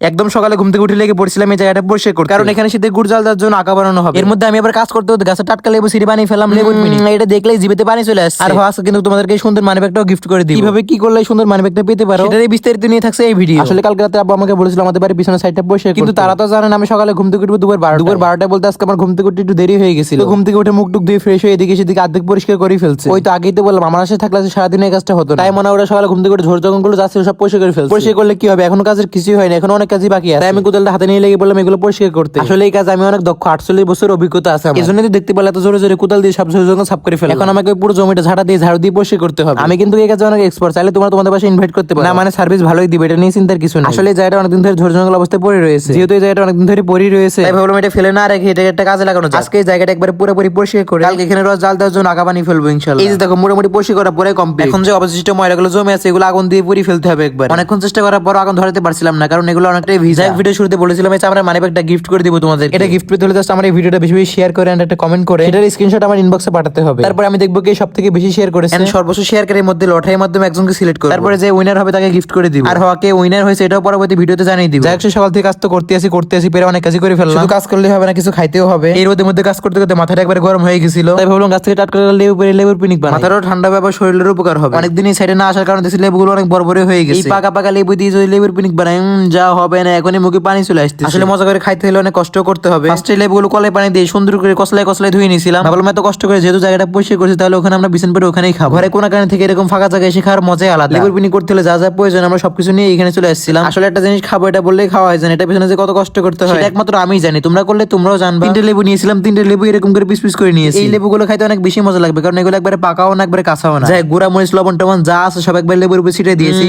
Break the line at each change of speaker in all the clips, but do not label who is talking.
একদম সকালে ঘুম থেকে উঠে লেগে পড়ছিলাম এই জায়গাটা পরিষ্কার করতে। কারণ এখানে শীতের গুড় জাল জন্য আঁকা বানানো হবে। এর মধ্যে আমি আবার কাজ করতে করতে গাছে টাটকা লেবু সিঁড়ি বানিয়ে ফেলাম লেবু এটা দেখলেই জিবেতে পানি চলে আসছে। আর আজকে কিন্তু তোমাদেরকে সুন্দর মানি ব্যাগটাও গিফট করে দিই কীভাবে কি করলে সুন্দর মানি ব্যাগটা পেতে পারো? সেটারই বিস্তারিত নিয়ে থাকছে এই ভিডিও আসলে কালকে রাতে আব্বু আমাকে বলেছিল আমাদের বাড়ির পিছনে সাইডটা পরিষ্কার কিন্তু তারা তো জানেন আমি সকালে ঘুম থেকে উঠবো দুপুর বারোটা দুপুর বারোটা বলতে আজকে আমার ঘুম থেকে উঠতে একটু দেরি হয়ে গেছিল। ঘুম থেকে উঠে মুখ টুক দিয়ে ফ্রেশ হয়ে এদিকে সেদিকে আর্ধেক পরিষ্কার করে ফেলছে। ওই তো আগেই তো বললাম আমার সাথে থাকলে আজকে সারাদিন এই কাজটা হতো তাই মনে হয় ওরা সকালে ঘুম থেকে উঠে ঝোর যখনগুলো যাচ্ছে সব পরিষ্কার করে ফেলছে। পরিষ্কার করলে কি হবে? এখন কাজের কিছুই হয়নি এখন অনেক কাজই বাকি আছে। আমি কোদালটা হাতে নিয়ে লেগে বললাম এগুলো পরিষ্কার করতে। আসলে এই কাজ আমি অনেক দক্ষ আটচল্লিশ বছর অভিজ্ঞতা আছে এই জন্য দেখতে পেলে এত জোরে জোরে কোদাল দিয়ে সব ঝোর সাফ করে ফেলে এখন আমাকে পুরো জমিটা ঝাড়া দিয়ে ঝাড়ু দিয়ে পরিষ্কার করতে হবে। আমি কিন্তু এই কাজে অনেক এক্সপার্ট চাইলে তোমরা তোমাদের পাশে ইনভাইট করতে পারো। না মানে সার্ভিস ভালোই দিবে এটা নিয়ে চিন্তার কিছু না আসলে জায়গাটা অনেকদিন ধরে ঝোর জঙ্গল অবস্থায় পড়ে রয়েছে। যেহেতু এই জায়গাটা অনেকদিন ধরে পড়ে রয়েছে। তাই ভাবলাম এটা ফেলে না রেখে এটা একটা কাজে লাগানো। আজকে এই জায়গাটা একবার পুরোপুরি পরিষ্কার করে কালকে এখানে রস জাল দেওয়ার জন্য আগা বানিয়ে ফেলব ইনশাল্লাহ এই যে দেখো মোটামুটি পরিষ্কার করা পরে কমপ্লিট এখন যে অবশিষ্ট ময়লাগুলো জমে আছে এগুলো আগুন দিয়ে পুরি ফেলতে হবে একবার। অনেকক্ষণ চেষ্টা করার পর আগুন ধরাতে পারছিলাম না কারণ এগুলো অনেকটাই ভিজা। ভিডিও শুরুতে বলেছিলাম যে আমরা মানি ব্যাগটা গিফট করে দিব তোমাদের এটা গিফট পেতে হলে জাস্ট আমার এই ভিডিওটা বেশি বেশি শেয়ার করে and একটা কমেন্ট করে। এটার স্ক্রিনশট আমার ইনবক্সে পাঠাতে হবে। তারপর আমি দেখব কে সব থেকে বেশি শেয়ার করেছে। And সর্বোচ্চ শেয়ারকারীর মধ্যে লটারির মাধ্যমে একজনকে সিলেক্ট করব। তারপরে যে উইনার হবে তাকে গিফট করে দিব। আর হওয়া কে উইনার হয়েছে এটাও পরবর্তী ভিডিওতে জানিয়ে দিব। যাই সকাল থেকে কাজ তো করতে আসি করতে আসি পেরে অনেক কাজই করে ফেললাম। শুধু কাজ করলে হবে না কিছু খাইতেও হবে। এর মধ্যে মধ্যে কাজ করতে করতে মাথাটা একবার গরম হয়ে গেছিল। তাই ভাবলাম গাছ থেকে টাটকা লেবু পেরে লেবুর পিনিক বানাই। মাথাটাও ঠান্ডা ব্যাপার শরীরের উপকার হবে। অনেকদিন এই সাইডে না আসার কারণে দেখছি লেবুগুলো অনেক বড় বড় হয়ে গেছে। এই পাকা পাকা লেবু দিয়ে যদি লেবুর পিনিক বানাই যা হবে। না এখনই মুখে পানি চলে আসছে আসলে মজা করে খাইতে হলে অনেক কষ্ট করতে হবে। ফার্স্টে লেবুগুলো কলে পানি দিয়ে সুন্দর করে কসলাই কসলায় ধুয়ে নিয়েছিলাম। ভাবলাম এত কষ্ট করে যেহেতু জায়গাটা পরিষ্কার করছি তাহলে ওখানে আমরা বিছান পেরে ওখানেই খাব। ঘরে কোনো কারণে থেকে এরকম ফাঁকা জায়গায় এসে খাওয়ার মজাই আলাদা। লেবুর পিনি করতে হলে যা যা প্রয়োজন আমরা সবকিছু নিয়ে এখানে চলে আসছিলাম। আসলে একটা জিনিস খাব এটা বললেই খাওয়া হয় জানি। এটা পিছনে যে কত কষ্ট করতে হয়। একমাত্র আমি জানি। তোমরা করলে তোমরাও জানবা। তিনটে লেবু নিয়েছিলাম তিনটে লেবু এরকম করে পিস পিস করে নিয়েছি। এই লেবুগুলো খাইতে অনেক বেশি মজা লাগবে কারণ এগুলো একবারে পাকাও না একবারে কাঁচাও না। যাই গুড়া মরিচ লবণ টবণ যা আছে সব একবার লেবুর উপর ছিটে দিয়েছি।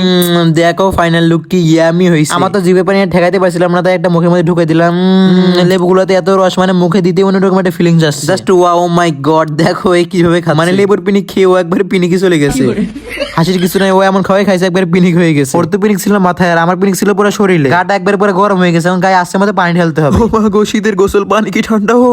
দেখো ফাইনাল লুক কি ইয়ামি হয়েছে আমার তো জিভে পানি ঠেকাতে পারছিলাম না তাই একটা মুখের মধ্যে ঢুকে দিলাম। লেবুগুলোতে এত রস মানে মুখে দিতে অন্যরকম একটা ফিলিংস আসছে। জাস্ট ওয়াও মাই গড দেখো এই কীভাবে খাচ্ছে। মানে লেবুর পিনি খেয়েও একবার পিনিকি চলে গেছে। হাসির কিছু নাই ও এমন খাওয়াই খাইছে একবার পিনিক হয়ে গেছে। ওর তো পিনিক ছিল মাথায় আর আমার পিনিক ছিল পুরো শরীরে। গাটা একবার পুরো গরম হয়ে গেছে এখন গায়ে আসছে মতো পানি ঢালতে হবে। ও মা গো শীতের গোসল পানি কি ঠান্ডা হো